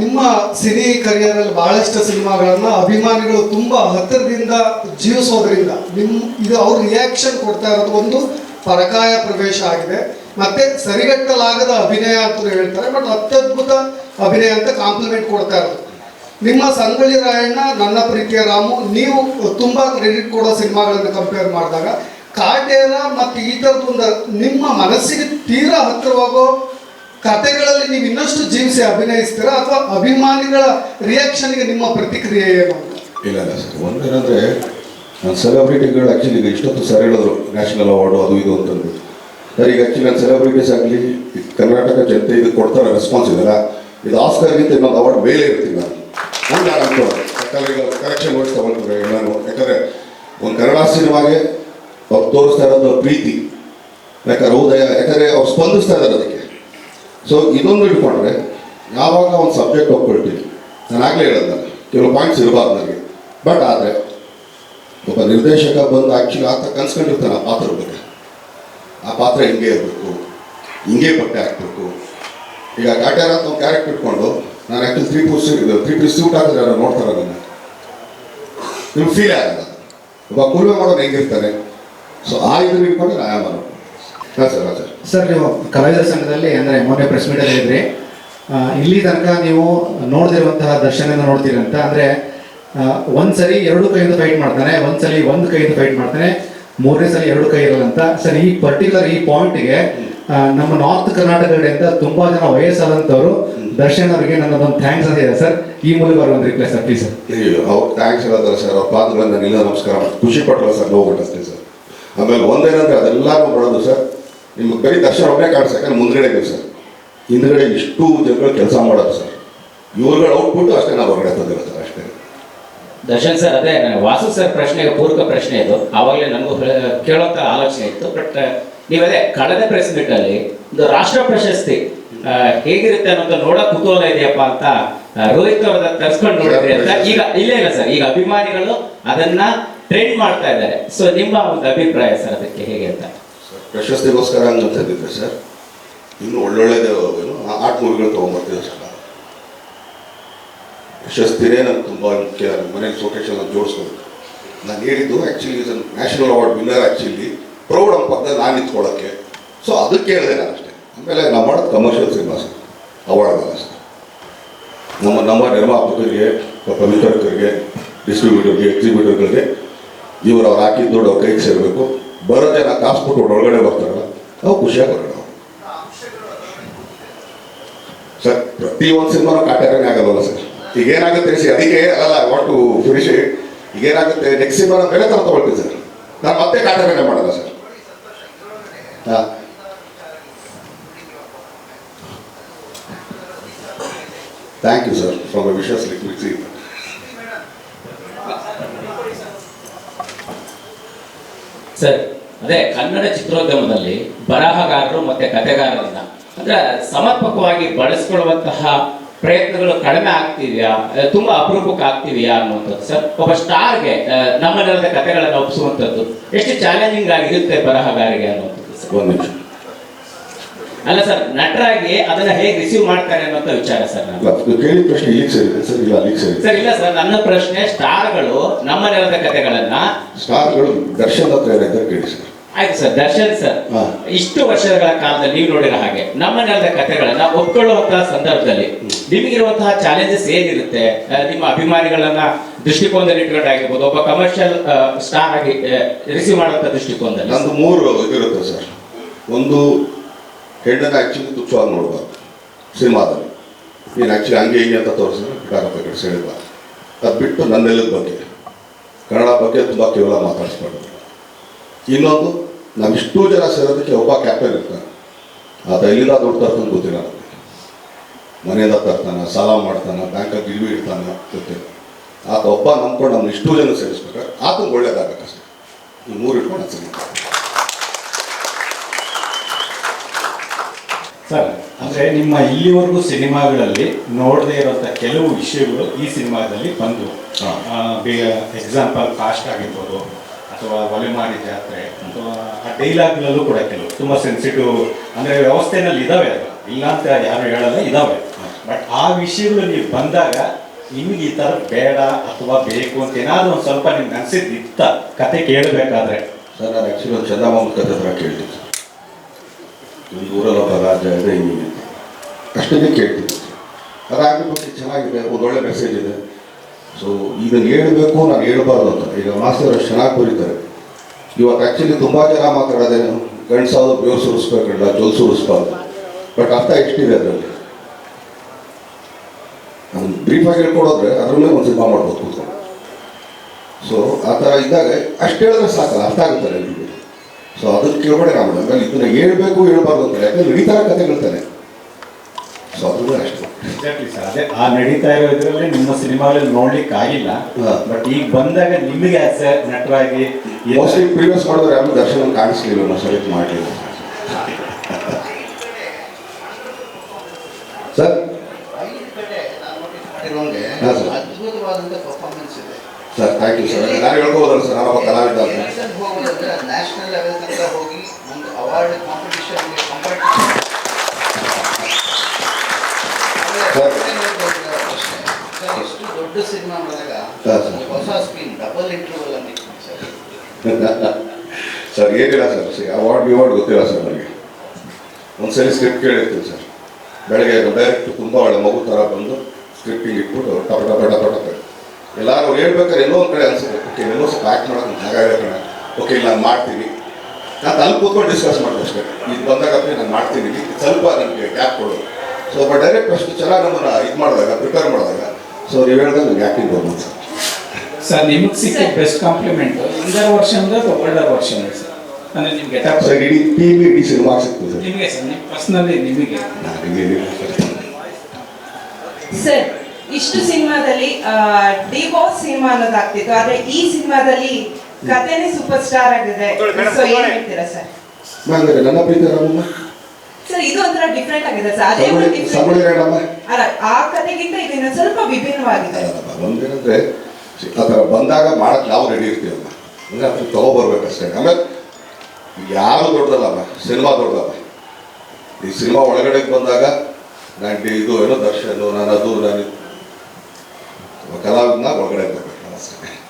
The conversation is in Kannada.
ನಿಮ್ಮ ಸಿನಿ ಕರಿಯರಲ್ಲಿ ಬಹಳಷ್ಟು ಸಿನಿಮಾಗಳನ್ನ ಅಭಿಮಾನಿಗಳು ತುಂಬಾ ಹತ್ತಿರದಿಂದ ಜೀವಿಸೋದ್ರಿಂದ ನಿಮ್, ಇದು ಅವ್ರ ರಿಯಾಕ್ಷನ್ ಕೊಡ್ತಾ ಇರೋದು ಒಂದು ಪರಕಾಯ ಪ್ರವೇಶ ಆಗಿದೆ. ಮತ್ತೆ ಸರಿಗಟ್ಟಲಾಗದ ಅಭಿನಯ ಅಂತ ಹೇಳ್ತಾರೆ, ಬಟ್ ಅತ್ಯದ್ಭುತ ಅಭಿನಯ ಅಂತ ಕಾಂಪ್ಲಿಮೆಂಟ್ ಕೊಡ್ತಾ ಇರೋದು. ನಿಮ್ಮ ಸಂಗೊಳ್ಳಿ ರಾಯಣ್ಣ, ನನ್ನ ಪ್ರೀತಿಯ ರಾಮು, ನೀವು ತುಂಬಾ ಕ್ರೆಡಿಟ್ ಕೊಡೋ ಸಿನಿಮಾಗಳನ್ನು ಕಂಪೇರ್ ಮಾಡಿದಾಗ, ಕಾಟೇರ ಮತ್ತು ಈ ಥರದೊಂದು ನಿಮ್ಮ ಮನಸ್ಸಿಗೆ ತೀರಾ ಹತ್ತಿರವಾಗೋ ಕಥೆಗಳಲ್ಲಿ ನೀವು ಇನ್ನಷ್ಟು ಜೀವಿಸಿ ಅಭಿನಯಿಸ್ತೀರಾ ಅಥವಾ ಅಭಿಮಾನಿಗಳ ರಿಯಾಕ್ಷನ್ಗೆ ನಿಮ್ಮ ಪ್ರತಿಕ್ರಿಯೆ ಏನು? ಇಲ್ಲ ಸರ್. ಒಂದೇನಂದ್ರೆ ಸೆಲೆಬ್ರಿಟಿಗಳು ಆ್ಯಕ್ಚುಲಿ ಈಗ ಇಷ್ಟೊತ್ತು ಸರ್ ಹೇಳಿದ್ರು ನ್ಯಾಷನಲ್ ಅವಾರ್ಡು ಅದು ಇದು ಅಂತಂದು. ಸರ್, ಈಗ ಆ್ಯಕ್ಚುಲಿ ನಾನು ಸೆಲೆಬ್ರಿಟೀಸ್ ಆಗಲಿ ಕರ್ನಾಟಕ ಜನತೆ ಇದು ಕೊಡ್ತಾರೆ ರೆಸ್ಪಾನ್ಸ್ ಇದೆಲ್ಲ ಇದು ಆಸ್ಕರ್ಗಿಂತ ಇನ್ನೊಂದು ಅವಾರ್ಡ್ ಮೇಲೆ ಇರ್ತೀನಿ ನಾನು ಹಂಗೆ ನಾನು ಕರೆಕ್ಷನ್ ತಗೊಳ್ತಾರೆ ನಾನು. ಯಾಕಂದರೆ, ಒಂದು ಕನ್ನಡ ಸಿನಿಮಾಗೆ ಅವ್ರು ತೋರಿಸ್ತಾ ಇರೋದು ಪ್ರೀತಿ. ಯಾಕಂದ್ರೆ, ಹೃದಯ, ಯಾಕಂದರೆ ಅವ್ರು ಸ್ಪಂದಿಸ್ತಾ ಇದ್ದಾರೆ ಅದಕ್ಕೆ. ಸೊ ಇದೊಂದು ಇಟ್ಕೊಂಡ್ರೆ ಯಾವಾಗ ಒಂದು ಸಬ್ಜೆಕ್ಟ್ ಒಪ್ಕೊಳ್ತೀನಿ ನಾನು ಆಗಲೇ ಹೇಳೋದು ನಾನು ಕೆಲವು ಪಾಯಿಂಟ್ಸ್ ಇರಬಾರ್ದು ನನಗೆ. ಬಟ್ ಆದರೆ, ಒಬ್ಬ ನಿರ್ದೇಶಕ ಬಂದು ಆ್ಯಕ್ಚುಲಿ ಆತ ಕನ್ಸ್ಕೊಂಡಿರ್ತಾನೆ ಆ ಪಾತ್ರ ಬಗ್ಗೆ. ಆ ಪಾತ್ರ ಹಿಂಗೆ ಇರಬೇಕು. ಹಿಂಗೆ ಬಟ್ಟೆ ಹಾಕ್ಬೇಕು. ಈಗ ಕಾಟ್ಯಾರ ಅಂತ ಒಂದು ಕ್ಯಾರೆಕ್ಟ್ ಇಟ್ಕೊಂಡು, ನಾನು actually three piece three piece suit ಆದರೆ ಯಾರು ನೋಡ್ತಾರೆ ಅದನ್ನು. ನಿಮ್ಗೆ ಫೀಲ್ ಆಗಲ್ಲ. ಒಬ್ಬ ಕುರುವೆ ಮಾಡೋರು ಹೆಂಗಿರ್ತಾರೆ ಸೊ ಆ ಇದನ್ನ ಇಟ್ಕೊಂಡು ಮಾಡೋದು. ಹಾಂ ಸರ್ ಹಾಂ ಸರ್. ಸರ್ ನೀವು ಕಲಾವಿದರ ಸಂಘದಲ್ಲಿ ಅಂದರೆ ಮೊನ್ನೆ ಪ್ರೆಸ್ ಮೀಟ್ ಹೇಳಿದ್ರಿ ಇಲ್ಲಿ ತನಕ ನೀವು ನೋಡದಿರುವಂತಹ ದರ್ಶನ ನೋಡ್ತೀರಂತ ಅಂತ. ಅಂದರೆ ಒಂದ್ಸರಿ ಎರಡು ಕೈಯಿಂದ ಫೈಟ್ ಮಾಡ್ತಾನೆ ಒಂದ್ಸಲಿ ಒಂದು ಕೈಯಿಂದ ಫೈಟ್ ಮಾಡ್ತಾನೆ ಮೂರನೇ ಸಲ ಎರಡು ಕೈ ಇರಲ್ಲ ಅಂತ. ಸರ್ ಈ ಪರ್ಟಿಕ್ಯುಲರ್ ಈ ಪಾಯಿಂಟ್ಗೆ ನಮ್ಮ ನಾರ್ತ್ ಕರ್ನಾಟಕ ಕಡೆಯಿಂದ ತುಂಬಾ ಜನ ವಯಸ್ಸಾದಂಥವ್ರು ದರ್ಶನ್ ಅವರಿಗೆ ನನ್ನದೊಂದು ಥ್ಯಾಂಕ್ಸ್ ಅಂತ ಇದೆ. ಸರ್ ಈ ಮೂಲಕ ಒಂದು ರಿಕ್ವೆಸ್ಟ್ ಸರ್ ಪ್ಲೀಸ್ ಸರ್ ಅವ್ರು ಥ್ಯಾಂಕ್ಸ್ ಎಲ್ಲ ಸರ್ ಅವ್ರ ನಿಲ್ಲ ನಮಸ್ಕಾರ ಖುಷಿ ಪಟ್ಟಲ್ಲ ಸರ್ ನೋವು ಅಷ್ಟೇ ಸರ್. ಆಮೇಲೆ ಒಂದೇನಂದ್ರೆ ಅದೆಲ್ಲರೂ ಮಾಡೋದು ಸರ್ ನಿಮ್ಗೆ ಕೈ ದರ್ಶನ ಒಬ್ಬನೇ ಕಾಣಿಸ್ ಯಾಕಂದ್ರೆ ಮುಂದ್ಗಡೆ ಇದೆ ಸರ್ ಹಿಂದ್ಗಡೆ ಇಷ್ಟು ಜನಗಳು ಕೆಲಸ ಮಾಡೋದು ಸರ್. ಇವ್ರುಗಳ ಔಟ್ಪುಟ್ ಅಷ್ಟೇ ನಾವು ಹೊರಗಡೆ ತಂದಿರೋ ಸರ್ ಅಷ್ಟೇ. ದರ್ಶನ್ ಸರ್ ಅದೇ ವಾಸು ಸರ್ ಪ್ರಶ್ನೆಗೆ ಪೂರಕ ಪ್ರಶ್ನೆ ಇದು. ಆವಾಗಲೇ ನನಗೂ ಕೇಳೋಂಥ ಆಲೋಚನೆ ಇತ್ತು ಬಟ್ ನೀವದೇ ಕಳೆದ ಪ್ರೆಸ್ ಮೀಟ್ ಅಲ್ಲಿ ಒಂದು ರಾಷ್ಟ್ರ ಪ್ರಶಸ್ತಿ ಹೇಗಿರುತ್ತೆ ಅನ್ನೋದು ನೋಡೋ ಕುತೂಹಲ ಇದೆಯಪ್ಪ ಅಂತ ರೋಹಿತ್ ಅವ್ರನ್ನ ತರ್ಸ್ಕೊಂಡು ನೋಡಿದ್ರಿ ಅಂತ. ಈಗ ಇಲ್ಲ ಇಲ್ಲ ಸರ್. ಈಗ ಅಭಿಮಾನಿಗಳು ಅದನ್ನ ಟ್ರೆಂಡ್ ಮಾಡ್ತಾ ಇದ್ದಾರೆ. ಸೊ ನಿಮ್ಮ ಒಂದು ಅಭಿಪ್ರಾಯ ಸರ್ ಅದಕ್ಕೆ ಹೇಗೆ ಅಂತ? ಸರ್ ಪ್ರಶಸ್ತಿಗೋಸ್ಕರ ಹಂಗಂತಿದ್ದೆ ಸರ್. ಇನ್ನು ಒಳ್ಳೊಳ್ಳೆದು ಏನು ಆರ್ಟ್ ಮೂವಿಗಳು ತೊಗೊಂಬರ್ತೀವಿ ಸರ್ ನಾವು. ಪ್ರಶಸ್ತಿನೇ ನನಗೆ ತುಂಬ ಮುಖ್ಯ. ಮನೇಲಿ ಶೋಕೇಶ್ ಎಲ್ಲ ಜೋಡಿಸ್ಕೋಬೇಕು. ನಾನು ಹೇಳಿದ್ದು ಆ್ಯಕ್ಚುಲಿ ಇದು ನ್ಯಾಷನಲ್ ಅವಾರ್ಡ್ ವಿನ್ನರ್ ಆ್ಯಕ್ಚುಲಿ ಅಂತ ಪಕ್ಕದ ನಾನು ನಿಂತ್ಕೊಳ್ಳೋಕ್ಕೆ. ಸೊ ಅದಕ್ಕೆ ಹೇಳಿದೆ ನಾನು ಅಷ್ಟೇ. ಆಮೇಲೆ ನಾವು ಮಾಡೋದು ಕಮರ್ಷಿಯಲ್ ಸಿನಿಮಾ ಸರ್. ಅವಾರ್ಡ್ ಅಲ್ಲ ಸರ್. ನಮ್ಮ ನಮ್ಮ ನಿರ್ಮಾಪಕರಿಗೆ ಪ್ರಮುಖರಿಗೆ ಡಿಸ್ಟ್ರಿಬ್ಯೂಟರ್ಗೆ ಎಕ್ಸಿಬ್ಯೂಟರ್ಗಳಿಗೆ ಇವರು ಅವ್ರು ಹಾಕಿದ್ದು ಅವ್ರ ಕೈಗೆ ಸೇರಬೇಕು. ಬರೋ ಜನ ಕಾಸು ಕೊಟ್ಟು ಒಳಗಡೆ ಬರ್ತಾರಲ್ಲ ಅವು ಖುಷಿಯಾಗಿ ಬರೋಣ. ಸರ್, ಪ್ರತಿ ಒಂದು ಸಿನಿಮಾನು ಕಾಟ್ಯಾರನೇ ಆಗಲ್ವಲ್ಲ ಸರ್? ಈಗ ಏನಾಗುತ್ತೆ ಸಿ ಅದಕ್ಕೆ ಅಲ್ಲ ವಾಟ್ ಟು ಫಿನಿಶ್ ಈಗ ಏನಾಗುತ್ತೆ ನೆಕ್ಸ್ಟ್ ಸಿನಿಮಾ ಬೇರೆ ಥರ ತಗೊಳ್ತೀನಿ ಸರ್. ನಾನು ಮತ್ತೆ ಕಾಟ್ಯಾರನೇ ಮಾಡಲ್ಲ ಸರ್. ಹಾಂ. Thank you sir from wishes liquid sir, ಅದೇ ಕನ್ನಡ ಚಿತ್ರೋದ್ಯಮದಲ್ಲಿ ಬರಹಗಾರರು ಮತ್ತೆ ಕಥೆಗಾರರನ್ನ, ಅಂದ್ರೆ ಸಮರ್ಪಕವಾಗಿ ಬಳಸ್ಕೊಳ್ಳುವಂತಹ ಪ್ರಯತ್ನಗಳು ಕಡಿಮೆ ಆಗ್ತಿದೆಯಾ ತುಂಬ ಅಪರೂಪಕ್ಕೆ ಆಗ್ತಿದೆಯಾ ಅನ್ನುವಂಥದ್ದು ಸರ್. ಒಬ್ಬ ಸ್ಟಾರ್ಗೆ ನಮ್ಮ ನೆಲದ ಕಥೆಗಳನ್ನು ಒಪ್ಪಿಸುವಂಥದ್ದು ಎಷ್ಟು ಚಾಲೆಂಜಿಂಗ್ ಆಗಿರುತ್ತೆ ಬರಹಗಾರಿಗೆ ಅನ್ನುವಂಥದ್ದು ಒಂದು ನಿಮಿಷ. ಅಲ್ಲ ಸರ್ ನಟರಾಗಿ ಅದನ್ನ ಹೇಗೆ ರಿಸೀವ್ ಮಾಡ್ತಾರೆ ಅನ್ನೋ ವಿಚಾರ ಸರ್ ಕೇಳಿದ ಪ್ರಶ್ನೆ ಇಲ್ಲಿಗೆ ಸರ್ ಇಲ್ಲ ಅಲ್ಲಿಗೆ ಸರ್ ಇಲ್ಲ ಸರ್ ನನ್ನ ಪ್ರಶ್ನೆ ಸ್ಟಾರ್ಗಳು ನಮ್ಮ ನೆಲದ ಕಥೆಗಳನ್ನ ಸ್ಟಾರ್ಗಳು ದರ್ಶನ್ ಹತ್ರ ಕೇಳಿ ಸರ್. ಆಯ್ತು ಸರ್ ದರ್ಶನ್ ಸರ್. ಇಷ್ಟು ವರ್ಷಗಳ ಕಾಲದಲ್ಲಿ ನೀವು ನೋಡಿರೋ ಹಾಗೆ ನಮ್ಮ ನೆಲದ ಕಥೆಗಳನ್ನ ಒಪ್ಕೊಳ್ಳುವಂತಹ ಸಂದರ್ಭದಲ್ಲಿ ನಿಮಗಿರುವಂತಹ ಚಾಲೆಂಜಸ್ ಏನಿರುತ್ತೆ? ನಿಮ್ಮ ಅಭಿಮಾನಿಗಳನ್ನ ದೃಷ್ಟಿಕೋನದಲ್ಲಿ ಇಟ್ಕೊಂಡಾಗಿರ್ಬೋದು ಒಬ್ಬ ಕಮರ್ಷಿಯಲ್ ಸ್ಟಾರ್ ಆಗಿ ರಿಸೀವ್ ಮಾಡುವಂತ ದೃಷ್ಟಿಕೋನದಲ್ಲಿ. ಒಂದು ಮೂರು ಇರುತ್ತೆ ಸರ್. ಒಂದು ಹೆಣ್ಣನ್ನು ಆ್ಯಕ್ಚುಲಿ ತುಚ್ಛವಾಗಿ ನೋಡಬಾರ್ದು, ಸಿನಿಮಾದಲ್ಲಿ. ನೀನು ಆ್ಯಕ್ಚುಲಿ ಹಂಗೆ ಹಿಂಗೆ ಅಂತ ತೋರಿಸಿದ್ರೆ ಪಕ್ಕ ಕಡೆ ಸೇರಿಬಾರ್ದು ಅದು ಬಿಟ್ಟು ನನ್ನ ನೆಲದ ಬಗ್ಗೆ. ಕನ್ನಡ ಬಗ್ಗೆ ತುಂಬ ಕೇವಲ ಮಾತಾಡಿಸ್ಬಾರ್ದು. ಇನ್ನೊಂದು ನಾವು ಇಷ್ಟೂ ಜನ ಸೇರೋದಕ್ಕೆ ಒಬ್ಬ ಕ್ಯಾಪ್ಟನ್ ಇರ್ತಾನೆ. ಆತ ಎಲ್ಲಿಂದ ದುಡ್ಡು ತರ್ತಾನೆ ಗೊತ್ತಿಲ್ಲ ನಮಗೆ. ಮನೆಯಿಂದ ತರ್ತಾನೆ, ಸಾಲ ಮಾಡ್ತಾನೆ ಬ್ಯಾಂಕಾಗಿ ಗಿಲ್ವಿ ಇಡ್ತಾನೆ ಗೊತ್ತಿಲ್ಲ ಆತ ಒಬ್ಬ ನಂಬ್ಕೊಂಡು ನಮ್ಮ ಇಷ್ಟು ಜನ ಸೇರಿಸ್ಬೇಕಾದ್ರೆ ಆತಂಗೆ ಒಳ್ಳೇದಾಗಬೇಕಷ್ಟೇ ಈ ಮೂರು ಇಟ್ಕೊಂಡು ಸರಿ ಸರ್ ಅಂದ್ರೆ ನಿಮ್ಮ ಇಲ್ಲಿವರೆಗೂ ಸಿನಿಮಾಗಳಲ್ಲಿ ನೋಡದೇ ಇರೋಂಥ ಕೆಲವು ವಿಷಯಗಳು ಈ ಸಿನಿಮಾದಲ್ಲಿ ಬಂದು. ಎಕ್ಸಾಂಪಲ್ ಕಾಸ್ಟ್ ಆಗಿರ್ಬೋದು ಅಥವಾ ಒಲೆಮಾರಿ ಜಾತ್ರೆ ಅಥವಾ ಆ ಡೈಲಾಗ್ಗಳಲ್ಲೂ ಕೂಡ ಕೆಲವು ತುಂಬಾ ಸೆನ್ಸಿಟಿವ್ ಅಂದ್ರೆ ವ್ಯವಸ್ಥೆನಲ್ಲಿ ಇದಾವೆ ಅದು. ಇಲ್ಲ ಅಂತ ಯಾರು ಹೇಳಲ್ಲ ಇದಾವೆ. ಬಟ್ ಆ ವಿಷಯಗಳು ನೀವು ಬಂದಾಗ ನಿಮಗೆ ಈ ಥರ ಬೇಡ ಅಥವಾ ಬೇಕು ಅಂತ ಏನಾದರೂ ಒಂದು ಸ್ವಲ್ಪ ನಿಮ್ಗೆ ಅನಿಸಿದ್ದು ಇತ್ತ ಕತೆ ಕೇಳಬೇಕಾದ್ರೆ. ಸರ್ ನಾನು ಆ್ಯಕ್ಚುಲಿ ಒಂದು ಚಂದಮಾಮ ಕತೆ ಹತ್ರ ಕೇಳ್ತೀನಿ ಸರ್ ಒಂದು ಊರಲ್ಲಿ ಒಬ್ಬ ರಾಜ ಇದೆ ಹಿಂಗೆ ಅಂತ. ಅಷ್ಟನ್ನೇ ಕೇಳ್ತೀನಿ ಅದಾಗಿ ಬಗ್ಗೆ ಚೆನ್ನಾಗಿದೆ, ಒಂದು ಒಳ್ಳೆ ಮೆಸೇಜ್ ಇದೆ. ಸೊ ಇದನ್ನು ಹೇಳಬೇಕು, ನಾನು ಹೇಳ್ಬಾರ್ದು ಅಂತ. ಈಗ ಮಾಸ್ತರ್ ಅಷ್ಟು ಚೆನ್ನಾಗಿ ಬರೀತಾರೆ ಇವತ್ತು ಆ್ಯಕ್ಚುಲಿ ತುಂಬ ಜನ ಮಾತಾಡೋದೇನು ಗಂಡಸಾದ್ರು ಬೇವು ಸುರಿಸ್ಬೇಕಲ್ಲ ಜೋಲ್ ಸುರಿಸ್ಬಾರ್ದು ಬಟ್ ಅರ್ಥ ಎಷ್ಟಿದೆ ಅದರಲ್ಲಿ? ಅದನ್ನು ಬ್ರೀಫಾಗಿ ಹೇಳ್ಕೊಡೋದ್ರೆ ಅದರಲ್ಲೇ ಒಂದು ಸಿನಿಮಾ ಮಾಡ್ಬೋದು ಕೂತ್ಕೊಂಡು. ಸೊ ಆ ಥರ ಇದ್ದಾಗ ಅಷ್ಟು ಹೇಳಿದ್ರೆ ಸಾಕಲ್ಲ, ಅರ್ಥ ಆಗುತ್ತಾರೆ ಎಲ್ರಿಗೂ ಸೊ ಅದನ್ನು ಕೇಳ್ಬೇಡ ನಾವು ಆಮೇಲೆ ಇದನ್ನ ಹೇಳ್ಬೇಕು ಹೇಳ್ಬಾರ್ದು ಅಂತ. ಯಾಕಂದ್ರೆ ನಡೀತಾರೆ ಕತೆ ಹೇಳ್ತಾರೆ ಸೊ ಅದ್ರ ಅಷ್ಟೇ. ಎಕ್ಸಾಕ್ಟ್ಲಿ ಸರ್ ಅದೇ ಆ ನಡೀತಾ ಇರೋ ಇದರಲ್ಲಿ ನಿಮ್ಮ ಸಿನಿಮಾಗಳಲ್ಲಿ ನೋಡ್ಲಿಕ್ಕೆ ಆಗಿಲ್ಲ. ಬಟ್ ಈಗ ಬಂದಾಗ ನಿಮಗೆ ಆಸ್ ಎ ನಟರಾಗಿ ಮೋಸ್ಟ್ಲಿ ಪ್ರೀವಿಯಸ್ ಮಾಡಿದ್ರೆ ಯಾರು ದರ್ಶನ ಕಾಣಿಸ್ಲಿಲ್ಲ ನಾವು ಸೆಲೆಕ್ಟ್ ಮಾಡಲಿಲ್ಲ. ಸರ್. ಅದ್ಭುತವಾದಂಥ ಪರ್ಫಾರ್ಮೆನ್ಸ್ ಇದೆ. ಸರ್ ಥ್ಯಾಂಕ್ ಯು ಸರ್ ನಾನು ಹೇಳ್ಕೋಬೋದಲ್ಲ ಸರ್ ನಾನೊಬ್ಬ ಕಲಾವಿದ ಅಂತ. ಎಕ್ಸೆಲ್ ಹೋಗೋದಂದ್ರೆ ನ್ಯಾಷನಲ್ ಲೆವೆಲ್ ತನಕ ಹೋಗಿ ಒಂದು ಅವಾರ್ಡ್ ಕಾಂಪಿಟಿಷನ್ಗೆ ಕಂಪೇರ್ ಸರ್. ಸರ್ ಇಷ್ಟು ದೊಡ್ಡ ಸಿನಿಮಾ ಮಾಡಿದಾಗ ಸರ್. ಒಂದು ಹೊಸ ಸ್ಕ್ರೀನ್ ಡಬಲ್ ಇಂಟರ್ವಲ್ ಅಂತ ಸರ್. ಸರ್ ಏನಿಲ್ಲ ಸರ್ ಅವಾರ್ಡ್ ಬಿವಾರ್ಡ್ ಗೊತ್ತಿಲ್ಲ ಸರ್ ನನಗೆ ಒಂದ್ಸರಿ ಸ್ಕ್ರಿಪ್ಟ್ ಕೇಳಿರ್ತೀನಿ ಸರ್ ಬೆಳಗ್ಗೆ ಡೈರೆಕ್ಟ್ ತುಂಬ ಒಳ್ಳೆ ಮಗು ಥರ ಬಂದು ಸ್ಕ್ರಿಪ್ಟಿಂಗ್ ಇಟ್ಬಿಟ್ಟು ಟಪ ಟಪ ಟಪ ಟಪ ಎಲ್ಲರೂ ಅವ್ರು ಹೇಳ್ಬೇಕಾದ್ರೆ ಎಲ್ಲೋ ಒಂದು ಕಡೆ ಅನ್ಸುತ್ತೆ. ಓಕೆ ಎಲ್ಲೋ ಸ್ವಲ್ಪ ಆ್ಯಕ್ಟ್ ಮಾಡೋದು ಜಾಗ ಕಣ. ಓಕೆ ಇಲ್ಲ ನಾನು ಮಾಡ್ತೀನಿ. ನಾನು ಅಲ್ಲಿ ಕೂತ್ಕೊಂಡು ಡಿಸ್ಕಸ್ ಮಾಡಿದೆ ಅಷ್ಟೇ. ಇದು ಬಂದಾಗತ್ತೆ ನಾನು ಮಾಡ್ತೀನಿ. ಸ್ವಲ್ಪ ನನಗೆ ಗ್ಯಾಪ್ ಕೊಡು. ಬಟ್ ಡೈರೆಕ್ಟ್ ಅಷ್ಟು ಚೆನ್ನಾಗಿ ನಮ್ಮನ್ನು ಇದು ಮಾಡಿದಾಗ ಪ್ರಿಪೇರ್ ಮಾಡಿದಾಗ ಸೊ ನೀವು ಹೇಳಿದಾಗ ನನಗೆ ಆ್ಯಕ್ಟಿಂಗ್ ಬರ್ಬೋದು ಸರ್ ಸರ್ ನಿಮಗೆ ಸಿಕ್ಕ ಬೆಸ್ಟ್ ಕಾಂಪ್ಲಿಮೆಂಟ್ ಇಂದರ್ ವರ್ಷ ಅಥವಾ ಓಲ್ಡರ್ ವರ್ಷನ್ ಸರ್ ಅಂದರೆ ನಿಮ್ಗೆ ಗೆಟಪ್ ಸರ್ ಇಡೀ ಟೀಮ್ ಇಡೀ ಸಿನಿಮಾ ಸಿಕ್ತು ಸರ್ ನಿಮಗೆ ಸರ್ ನಿಮ್ಮ ಪರ್ಸ್ನಲಿ ನಿಮಗೆ. ನನಗೆ ಸರ್ ಸರ್ ಇಷ್ಟು ಸಿನಿಮಾದಲ್ಲಿ ಡಿ ಬಾಸ್ ಸಿನಿಮಾ ಅನ್ನೋದಾಗ್ತಿತ್ತು. ಆದ್ರೆ ಈ ಸಿನಿಮಾದಲ್ಲಿ ಕಥೆನೇ ಸೂಪರ್ ಸ್ಟಾರ್ ಆಗಿದೆ. ಸೊ ಏನ್ ಹೇಳ್ತೀರಾ ಸರ್? ಅಂದ್ರೆ ನನ್ನ ಪ್ರೀತಿ ರಾಮಮ್ಮ ಸರ್ ಇದು ಒಂಥರ ಡಿಫ್ರೆಂಟ್ ಆಗಿದೆ ಸರ್. ಅದೇ ಒಂದು ಅಲ್ಲ ಆ ಕಥೆಗಿಂತ ಇದು ಸ್ವಲ್ಪ ವಿಭಿನ್ನವಾಗಿದೆ. ಒಂದೇನಂದ್ರೆ ಥರ ಬಂದಾಗ ಮಾಡಕ್ ನಾವು ರೆಡಿ ಇರ್ತೀವಮ್ಮ. ಅಂದ್ರೆ ಅದನ್ನ ತಗೋಬರ್ಬೇಕಷ್ಟೇ. ಆಮೇಲೆ ಯಾರು ದೊಡ್ಡದಲ್ಲಮ್ಮ ಸಿನಿಮಾ ದೊಡ್ಡದಲ್ಲ. ಈ ಸಿನಿಮಾ ಒಳಗಡೆ ಬಂದಾಗ ನಾನು ಇದು ಏನೋ ದರ್ಶನ್ ನಾನು ಅದು ನಾನು わからんなこれぐらいの話すね。